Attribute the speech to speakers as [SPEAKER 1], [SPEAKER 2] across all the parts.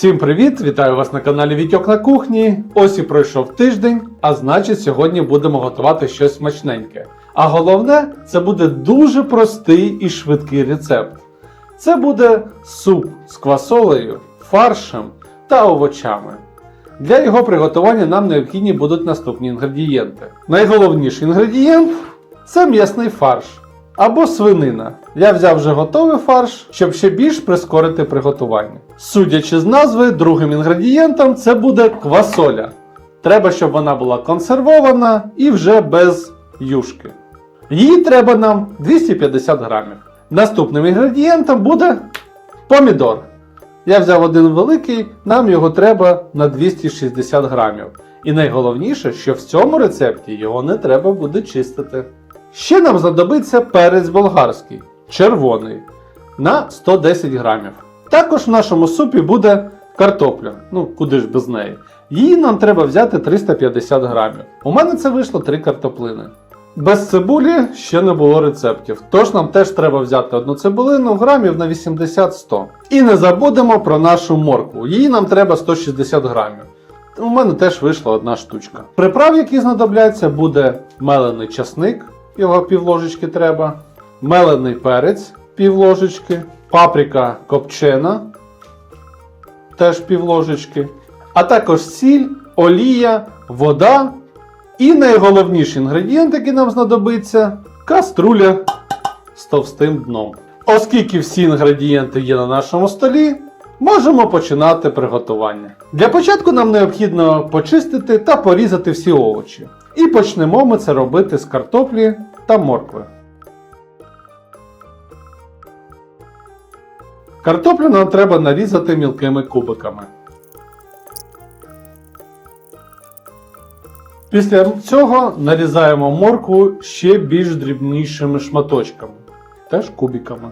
[SPEAKER 1] Всім привіт! Вітаю вас на каналі Вітьок на кухні. Ось і пройшов тиждень, а значить, сьогодні будемо готувати щось смачненьке. А головне, це буде дуже простий і швидкий рецепт. Це буде суп з квасолею, фаршем та овочами. Для його приготування нам необхідні будуть наступні інгредієнти. Найголовніший інгредієнт це м'ясний фарш або свинина. Я взяв вже готовий фарш, щоб ще більш прискорити приготування. Судячи з назви, другим інгредієнтом це буде квасоля. Треба, щоб вона була консервована і вже без юшки. Її треба нам 250 грамів. Наступним інгредієнтом буде помідор. Я взяв один великий, нам його треба на 260 грамів. І найголовніше, що в цьому рецепті його не треба буде чистити. Ще нам знадобиться перець болгарський, червоний, на 110 грамів. Також в нашому супі буде картопля, ну куди ж без неї. Її нам треба взяти 350 грамів. У мене це вийшло 3 картоплини. Без цибулі ще не було рецептів, тож нам теж треба взяти одну цибулину грамів на 80-100. І не забудемо про нашу моркву. Її нам треба 160 грамів. У мене теж вийшла одна штучка. Приправ, які знадобляться, буде мелений часник, його півложечки треба, мелений перець півложечки, паприка копчена, теж півложечки, а також сіль, олія, вода і найголовніший інгредієнт, який нам знадобиться каструля з товстим дном. Оскільки всі інгредієнти є на нашому столі, можемо починати приготування. Для початку нам необхідно почистити та порізати всі овочі. І почнемо ми це робити з картоплі та моркви. Картоплю нам треба нарізати мілкими кубиками. Після цього нарізаємо моркву ще більш дрібнішими шматочками, теж кубиками.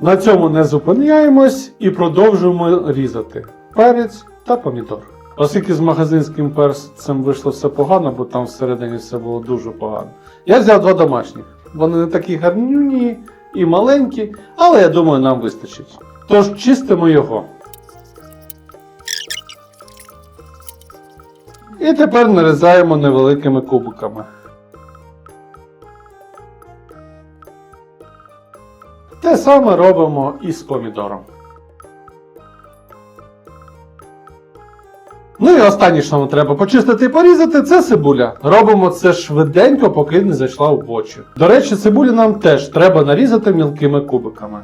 [SPEAKER 1] На цьому не зупиняємось і продовжуємо різати перець та помідор. Оскільки з магазинським перцем вийшло все погано, бо там всередині все було дуже погано. Я взяв два домашніх. Вони не такі гарнюні і маленькі, але я думаю, нам вистачить. Тож чистимо його. І тепер нарізаємо невеликими кубиками. Те саме робимо і з помідором. Ну і останнє, що нам треба почистити і порізати, це цибуля. Робимо це швиденько, поки не зайшла в очі. До речі, цибулю нам теж треба нарізати мілкими кубиками.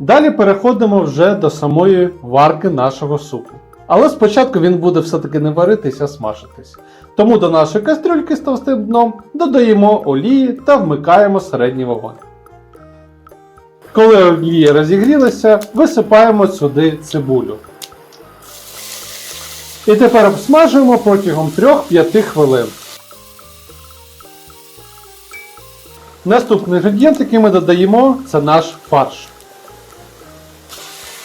[SPEAKER 1] Далі переходимо вже до самої варки нашого супу. Але спочатку він буде все-таки не варитись, а смажитись. Тому до нашої кастрюльки з товстим дном додаємо олії та вмикаємо середній вогонь. Коли олія розігрілася, висипаємо сюди цибулю. І тепер обсмажуємо протягом 3-5 хвилин. Наступний інгредієнт, який ми додаємо, це наш фарш.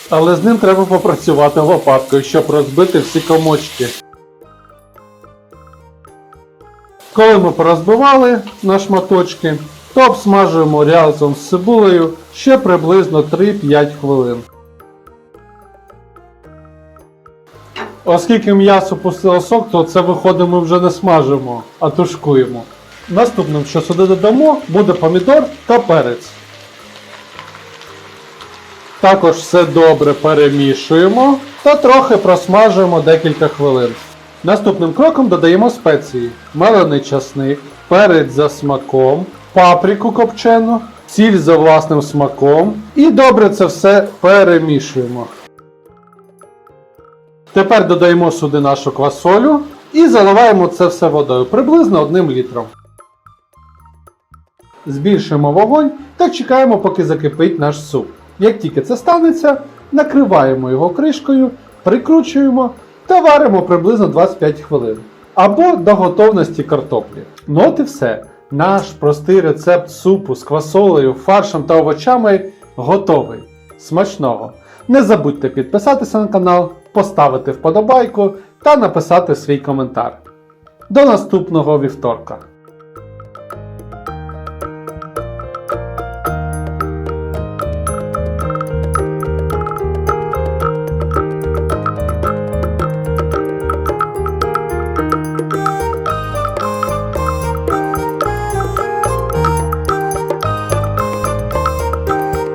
[SPEAKER 1] Але з ним треба попрацювати лопаткою, щоб розбити всі комочки. Коли ми порозбивали на шматочки, то обсмажуємо разом з цибулею ще приблизно 3-5 хвилин. Оскільки м'ясо пустило сок, то це виходить ми вже не смажимо, а тушкуємо. Наступним, що сюди додамо, буде помідор та перець. Також все добре перемішуємо та трохи просмажуємо декілька хвилин. Наступним кроком додаємо спеції: мелений часник, перець за смаком, паприку копчену, сіль за власним смаком і добре це все перемішуємо. Тепер додаємо сюди нашу квасолю і заливаємо це все водою приблизно 1 літром. Збільшуємо вогонь та чекаємо, поки закипить наш суп. Як тільки це станеться, накриваємо його кришкою, прикручуємо та варимо приблизно 25 хвилин. Або до готовності картоплі. Ну от і все. Наш простий рецепт супу з квасолею, фаршем та овочами готовий. Смачного! Не забудьте підписатися на канал, поставити вподобайку та написати свій коментар. До наступного вівторка!